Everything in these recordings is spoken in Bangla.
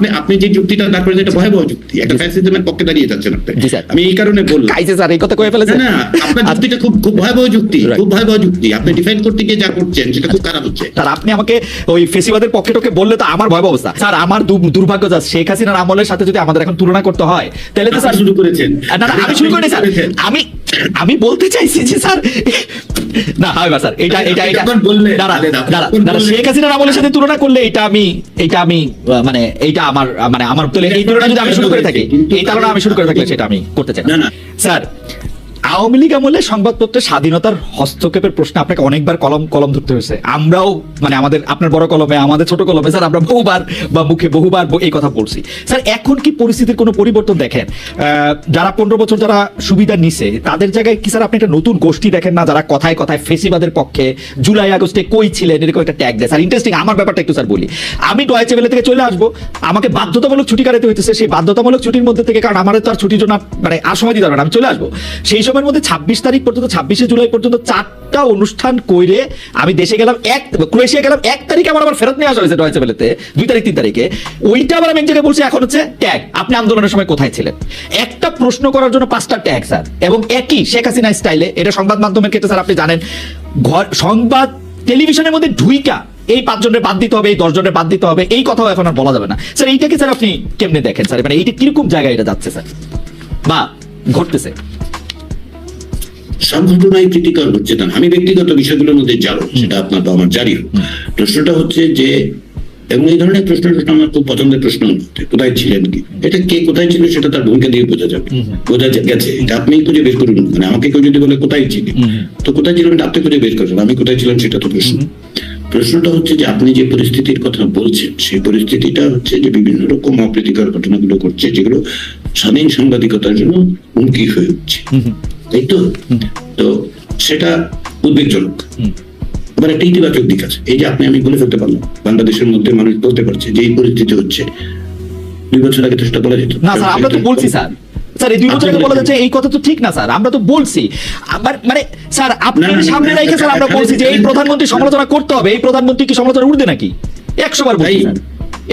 আপনি আপনি যে যুক্তিটা দাঁড় করেছেন এটা ভয়াবহ যুক্তি। একটা ফ্যাসিজমের পক্ষে দাঁড়িয়ে যাচ্ছেন আপনি। আমি এই কারণে বললাম। কাইছে স্যার এই কথা কয়ে না ফেলেছে না আপনার যুক্তিটা খুব খুব ভয়াবহ যুক্তি খুব ভয়াবহ যুক্তি। আপনি ডিফেন্ড করতে গিয়ে যা করছেন সেটা খুব খারাপ হচ্ছে। স্যার আপনি আমাকে ওই ফেসিবাদের পক্ষে টকে বললে তো আমার ভয় অবস্থা। স্যার আমার দুর্ভাগ্য যা শেখ হাসিনার আমলের সাথে যদি আমাদের এখন তুলনা করতে হয় তাহলে তো স্যার শুরু করেছেন। না আমি শুরু করি স্যার। আমি আমি বলতে চাইছি যে স্যার না হয় স্যার এটা এটা এটা বললে দাঁড়া শেখ হাসিনার আমলের সাথে তুলনা করলে এটা আমি এটা আমি মানে এটা আমার মানে আমার এই তুলনা যদি আমি শুরু করে থাকি এই তুলনা আমি শুরু করে থাকলে সেটা আমি করতে চাই না। স্যার আওয়ামী লীগ আমলে সংবাদপত্রের স্বাধীনতার হস্তক্ষেপের প্রশ্নে আপনাকে অনেকবার কলম কলম ধরতে হয়েছে। আমরাও মানে আমাদের আপনার বড় কলমে, আমাদের ছোট কলমে, স্যার, আমরা বহুবার বা মুখে বহুবার এই কথা বলছি। স্যার, এখন কি পরিস্থিতির কোনো পরিবর্তন দেখেন? যারা পনেরো বছর যারা সুবিধা নিছে, তাদের জায়গায় কি স্যার আপনি একটা নতুন গোষ্ঠী দেখেন না, যারা কথায় কথায় ফেসিবাদের পক্ষে জুলাই আগস্টে কই ছিলেন, এরকম একটা ট্যাগ দেয়। স্যার ইন্টারেস্টিং আমার ব্যাপারটা একটু স্যার বলি। আমি ডয়েচে বেলে থেকে চলে আসব। আমাকে বাধ্যতামূলক ছুটি কাটাতে হইতেছে, সেই বাধ্যতামূলক ছুটির মধ্যে থেকে, কারণ আমার তো আর ছুটির জন্য মানে আর সময় দিতে পারবে না। আমি চলে আসব। সেই সময়ের মধ্যে ছাব্বিশ তারিখ পর্যন্ত, ছাব্বিশে জুলাই পর্যন্ত চারটা অনুষ্ঠান কইরে আমি দেশে গেলাম এক ক্রোয়েশিয়া গেলাম এক তারিখে আমার আবার ফেরত নিয়ে আসা হয়েছে ডয়েচে বেলেতে দুই তারিখ, তিন তারিখে। ওইটা আবার আমি এক জায়গায় বলছি, এখন হচ্ছে ট্যাগ। আপনি আন্দোলনের সময় কোথায় ছিলেন? একটা প্রশ্ন করার জন্য পাঁচটা ট্যাগ, স্যার। এবং একই শেখ হাসিনা স্টাইলে, এটা সংবাদ মাধ্যমের ক্ষেত্রে, স্যার, আপনি জানেন, ঘর, সংবাদ টেলিভিশনের মধ্যে ঢুইকা, এই পাঁচজনের বাদ দিতে হবে, এই দশজনের বাদ দিতে হবে, এই কথাও এখন আর বলা যাবে না। স্যার, এইটাকে, স্যার, আপনি কেমনে দেখেন, স্যার? মানে এইটা কীরকম জায়গায় এটা যাচ্ছে, স্যার? বা, ঘটতেছে। সব ক্রিটিক্যাল হচ্ছে না। আমি ব্যক্তিগত বিষয়গুলোর মধ্যে যাব সেটা আপনার বা আমার জারি হোক। প্রশ্নটা হচ্ছে যে এবং এই ধরনের প্রশ্ন আমার খুব পছন্দের প্রশ্ন কোথায় ছিলেন কি? এটা কে কোথায় ছিল সেটা তার ভূমিকা দিয়ে বোঝা যাবে। বোঝা গেছে। এটা আপনি খুঁজে বের করুন। মানে আমাকে কেউ যদি বলে কোথায় ছিলেন? তো কোথায় ছিলেন আপনি খুঁজে বের করবেন। আমি কোথায় ছিলাম সেটা তো প্রশ্ন। প্রশ্নটা হচ্ছে যে আপনি যে পরিস্থিতির কথা বলছেন সেই পরিস্থিতিটা হচ্ছে যে বিভিন্ন রকম অপ্রীতিকর ঘটনাগুলো ঘটছে যেগুলো স্বাধীন সাংবাদিকতার জন্য হুমকি হয়ে উঠছে। তাই তো? তো সেটা উদ্বেগজনক। আবার একটা ইতিবাচক দিক আছে। এই যে আপনি আমি বলে ফেলতে পারলাম বাংলাদেশের মধ্যে মানুষ বলতে পারছে যে এই পরিস্থিতি হচ্ছে। দুই বছর আগে তো সেটা বলা যেত। না স্যার আমরা তো বলছি স্যার। স্যার এই দুই বছর আগে বলা যাচ্ছে এই কথা তো ঠিক না স্যার। আমরা তো বলছি। আবার মানে স্যার আপনি না, না, সামনে রেখে স্যার আমরা বলছি যে এই প্রধানমন্ত্রী সমালোচনা করতে হবে এই প্রধানমন্ত্রী কি সমালোচনা উঠবে নাকি? একশো বার বলছি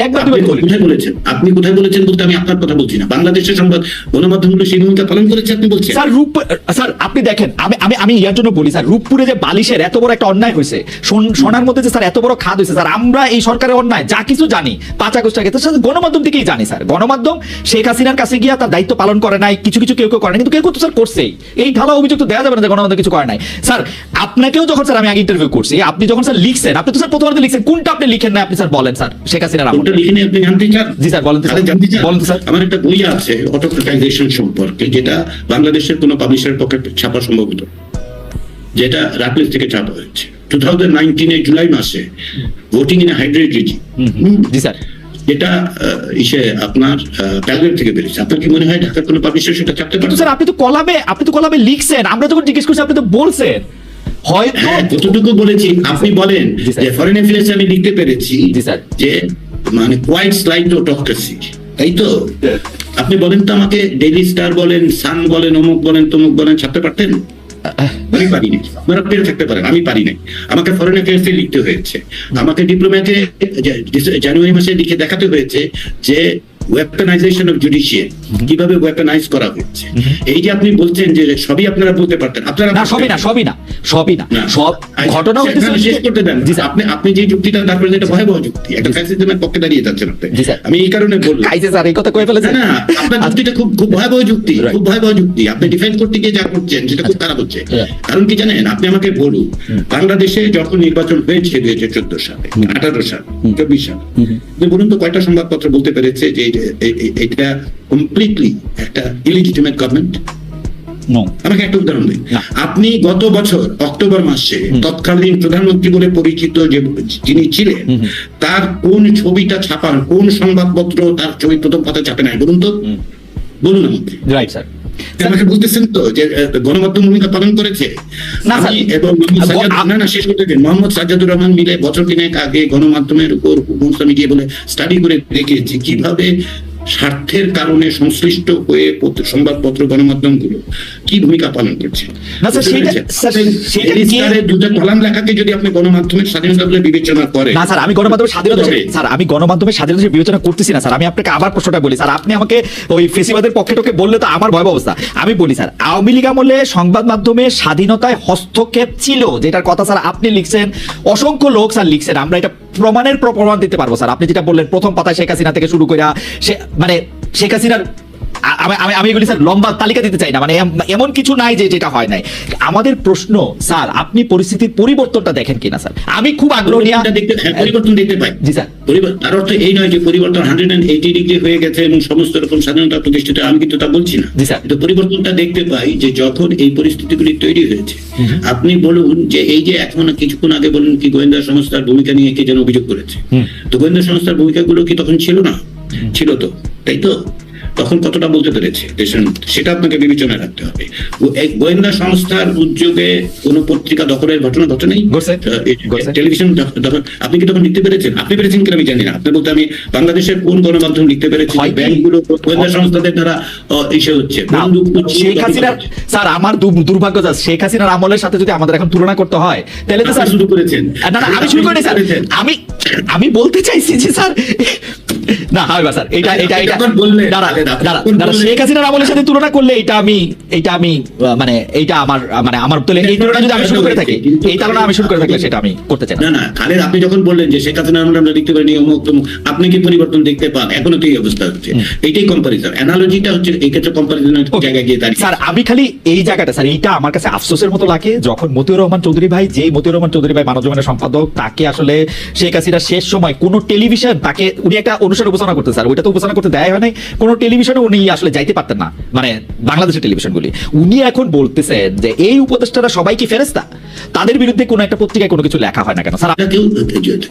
একবার আপনি দুবার বলি কোথায় বলেছেন? আপনি কোথায় বলেছেন বলতে আমি আপনার কথা বলছি না। বাংলাদেশের সংবাদ গণমাধ্যমগুলো সেই ভূমিকা পালন করেছে আপনি বলছেন? স্যার রূপ স্যার আপনি দেখেন আমি আমি আমি ইয়ার জন্য বলি স্যার রূপপুরে যে বালিশের এত বড় একটা অন্যায় হয়েছে সোনার মধ্যে যে স্যার এত বড় খাদ হয়েছে স্যার আমরা এই সরকারের অন্যায় যা কিছু জানি পাঁচ আগস্ট আগে তো স্যার গণমাধ্যম থেকেই জানি স্যার। গণমাধ্যম শেখ হাসিনার কাছে গিয়া তার দায়িত্ব পালন করে নাই কিছু কিছু কেউ কেউ করে নাই কিন্তু কেউ কেউ তো স্যার করছেই। এই ঢালা অভিযোগ তো দেওয়া যাবে না যে গণমাধ্যম কিছু করে নাই। স্যার আপনাকেও যখন স্যার আমি আগে ইন্টারভিউ করছি আপনি যখন স্যার লিখছেন আপনি তো স্যার প্রথমত লিখছেন কোনটা আপনি লিখেন না আপনি স্যার বলেন স্যার শেখ হাসিনার আমলে। কোনটা লিখে নিয়ে আপনি জানতে চান? জি স্যার, বলেন তাহলে জানতে চান? বলেন স্যার। আমার একটা বই আছে অটোক্রেটাইজেশন সম্পর্কে যেটা বাংলাদেশের কোনো পাবলিশারের পক্ষে ছাপা সম্ভব হতো যেটা রাকলিস থেকে ছাপা হয়েছে। টু থাউজেন্ড নাইনটিনের জুলাই মাসে ভোটিং ইন হাইড্রেট রিজি জি স্যার। যেটা ইসে আপনার থেকে বেরিয়েছে। আপনার কি মনে হয় ঢাকার কোনো পাবলিশার সেটা ছাপতে পারছে স্যার আপনি তো কলামে আপনি তো কলামে লিখছেন আমরা যখন জিজ্ঞেস করছি আপনি তো বলছেন। হয়তো হ্যাঁ যতটুকু বলেছি? আপনি বলেন যে ফরেন অ্যাফেয়ার্স আমি লিখতে পেরেছি স্যার। যে মানে কোয়াইট স্লাইড অটোক্রেসি তাই তো? আপনি বলেন তো আমাকে ডেইলি স্টার বলেন সান বলেন অমুক বলেন তমুক বলেন ছাড়তে পারতেন? আমি পারিনি আপনারা পেরে থাকতে পারেন আমি পারি নাই। আমাকে ফরেন অ্যাফেয়ার্সে লিখতে হয়েছে। আমাকে ডিপ্লোম্যাটে জানুয়ারি মাসে লিখে দেখাতে হয়েছে যে ওয়েপনাইজেশন অফ জুডিশিয়াল কীভাবে ওয়েপনাইজ করা হয়েছে এই যে আপনি বলছেন যে সবই আপনারা বলতে পারতেন আপনারা না সবই না সবই না সবই না। সব আচ্ছা, ঘটনা হচ্ছে শেষ করতে দেন। আপনি আপনি যে যুক্তিটা করেছেন এটা ভয়াবহ যুক্তি একটা ফ্যাসিজমের পক্ষে দাঁড়িয়ে যাচ্ছেন আপনি। আমি এই কারণে বললাম। কাইছে স্যার এই কথা কয়ে ফেলেছে না আপনার যুক্তিটা খুব খুব ভয়াবহ যুক্তি খুব ভয়াবহ যুক্তি। আপনি ডিফেন্ড করতে গিয়ে যা করছেন সেটা খুব খারাপ হচ্ছে। কারণ কি জানেন আপনি আমাকে বলুন বাংলাদেশে যখন নির্বাচন হয়েছে দুই হাজার চোদ্দ সালে আঠারো সাল চব্বিশ সাল যে বলুন তো কয়টা সংবাদপত্র বলতে পেরেছে যে এটা কমপ্লিটলি একটা ইলিজিটিমেট গভর্নমেন্ট আমাকে একটা উদাহরণ দিন। আপনি গত বছর অক্টোবর মাসে তৎকালীন প্রধানমন্ত্রী বলে পরিচিত যে যিনি ছিলেন তার কোন ছবিটা ছাপান কোন সংবাদপত্র তার ছবি প্রথম কথা ছাপে নাই বলুন তো। বলুন আমাকে। রাইট স্যার আমাকে বলতেছেন তো যে গণমাধ্যম ভূমিকা পালন করেছে না। আমি এবং না না শেষ করতে মোহাম্মদ সাজ্জাদুর রহমান মিলে বছর তিনেক আগে গণমাধ্যমের উপর সমস্ত মিডিয়া বলে স্টাডি করে দেখিয়েছি কীভাবে স্বার্থের কারণে সংশ্লিষ্ট হয়ে সংবাদপত্র গণমাধ্যমগুলো কি ভূমিকা পালন করছে? না, স্যার, বুঝতে সেইটা- পেরেছেন? স্যার, সেইটা এই কে- স্তরে দুটো কলাম লেখাকে যদি আপনি গণমাধ্যমের স্বাধীনতা বলে বিবেচনা করেন। না স্যার আমি গণমাধ্যমের স্বাধীনতা স্যার আমি গণমাধ্যমের স্বাধীনতা বিবেচনা করতেছি না স্যার। আমি আপনাকে আবার প্রশ্নটা বলি স্যার আপনি আমাকে ওই ফেসিবাদের পক্ষে টকে বললে তো আমার ভয়াবহ অবস্থা। আমি বলি স্যার আওয়ামী লীগ আমলে সংবাদ মাধ্যমে স্বাধীনতায় হস্তক্ষেপ ছিল যেটার কথা স্যার আপনি লিখছেন। অসংখ্য লোক স্যার লিখছেন। আমরা এটা প্রমাণের প্রমাণ দিতে পারব, স্যার। আপনি যেটা বললেন, প্রথম পাতায় শেখ হাসিনা থেকে শুরু করে সে মানে শেখ হাসিনার আমি আমি এগুলি স্যার লম্বা তালিকা দিতে চাই না। মানে এমন কিছু নাই যে যেটা হয় নাই। আমাদের প্রশ্ন স্যার আপনি পরিস্থিতির পরিবর্তনটা দেখেন কিনা স্যার? আমি খুব আগ্রহ নিয়ে দেখতে হ্যাঁ, পরিবর্তন দেখতে পাই। জি স্যার। তার অর্থ এই নয় যে পরিবর্তন হান্ড্রেড এন্ড এইটি ডিগ্রি হয়ে গেছে এবং সমস্ত রকম স্বাধীনতা প্রতিষ্ঠিত। আমি কিন্তু তা বলছি না। জি স্যার। কিন্তু পরিবর্তনটা দেখতে পাই যে যখন এই পরিস্থিতিগুলি তৈরি হয়েছে আপনি বলুন যে এই যে এখন কিছুক্ষণ আগে বলুন কি গোয়েন্দা সংস্থার ভূমিকা নিয়ে কে যেন অভিযোগ করেছে। তো গোয়েন্দা সংস্থার ভূমিকাগুলো কি তখন ছিল না? ছিল তো। তাই তো? তখন কতটা বলতে পেরেছে। সেটা আপনাকে বিবেচনায় রাখতে হবে। গোয়েন্দা সংস্থার উদ্যোগে কোনো পত্রিকা দখলের ঘটনা ঘটে নাই? ঘটছে। আহ, এই- ঘটছে। টেলিভিশন আপনি কি তখন লিখতে পেরেছেন? আপনি পেরেছেন কিনা আমি জানি না। আপনি বলতে আমি বাংলাদেশের কোন গণমাধ্যম লিখতে পেরেছি ব্যাংকগুলো গোয়েন্দা সংস্থাদের দ্বারা ইসে হচ্ছে। শেখ স্যার আমার দুর্ভাগ্য শেখ হাসিনার আমলের সাথে যদি আমাদের এখন তুলনা করতে হয় তাহলে তো স্যার শুরু করেছেন। না না আমি শুরু আমি আমি বলতে চাইছি যে স্যার না হয় স্যার এটা এটা এটা আপনি যখন বললেন, দাঁড়া দাঁড়া দাঁড়া শেখ হাসিনার আমলের সাথে তুলনা করলে এটা আমি এটা আমি মানে এইটা আমার মানে আমার তুলে এই তুলনা যদি আমি শুরু করে থাকি এই তুলনা আমি শুরু করে থাকলে সেটা আমি করতে চাই না। না না খালেদ আপনি যখন বললেন যে শেখ আমরা আমরা লিখতে পারিনি অমুক তমুক আপনি কি পরিবর্তন দেখতে পান? এখনও তো এই অবস্থা হচ্ছে। এইটাই কম্পারিজন অ্যানালজিটা হচ্ছে এই ক্ষেত্রে কম্পারিজনের জায়গায় গিয়ে দাঁড়িয়ে। স্যার আমি খালি এই জায়গাটা স্যার এইটা আমার কাছে আফসোসের মতো লাগে যখন মতিউর রহমান চৌধুরী ভাই যেই মতিউর রহমান চৌধুরী ভাই মানব সম্পাদক তাকে আসলে শেখ হাসিনা শেষ সময় কোন টেলিভিশন তাকে উনি একটা অনুষ্ঠান উপস্থাপনা করতে স্যার, ওইটা তো উপস্থাপনা করতে দেয় হয় নাই। কোন টেলিভিশনে উনি আসলে যাইতে পারতেন না মানে বাংলাদেশের টেলিভিশনগুলি। উনি এখন বলতেছেন যে এই উপদেষ্টারা সবাই কি ফেরেস্তা তাদের বিরুদ্ধে কোনো একটা পত্রিকায় কোনো কিছু লেখা হয় না কেন? স্যার সেটা কেউ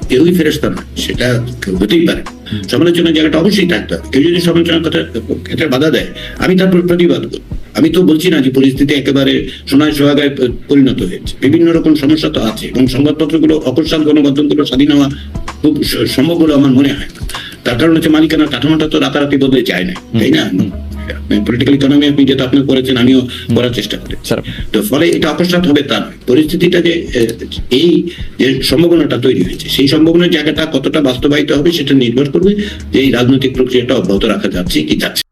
কেউই ফেরস্তা না, সেটা হতেই পারে। সমালোচনার জায়গাটা অবশ্যই থাকতে কেউ যদি সমালোচনার কথা ক্ষেত্রে বাধা দেয়, আমি তার প্র- প্রতিবাদ করব আমি তো বলছি না যে পরিস্থিতি একেবারে সোনায় সোহাগায় পরিণত হয়েছে। বিভিন্ন রকম সমস্যা তো আছে এবং সংবাদপত্রগুলো অকস্মাৎ গণমাধ্যমগুলো স্বাধীন হওয়া খুব সম্ভব বলে আমার মনে হয় না। তার কারণ হচ্ছে মালিকানার কাঠামোটা তো রাতারাতি বদলে যায় না তাই না? পলিটিক্যাল ইকোনমি আপনি যেটা আপনি করেছেন আমিও করার চেষ্টা করি। তো ফলে এটা অকস্মাৎ হবে তার পরিস্থিতিটা যে এই যে সম্ভাবনাটা তৈরি হয়েছে সেই সম্ভাবনার জায়গাটা কতটা বাস্তবায়িত হবে সেটা নির্ভর করবে যে এই রাজনৈতিক প্রক্রিয়াটা অব্যাহত রাখা যাচ্ছে কি যাচ্ছে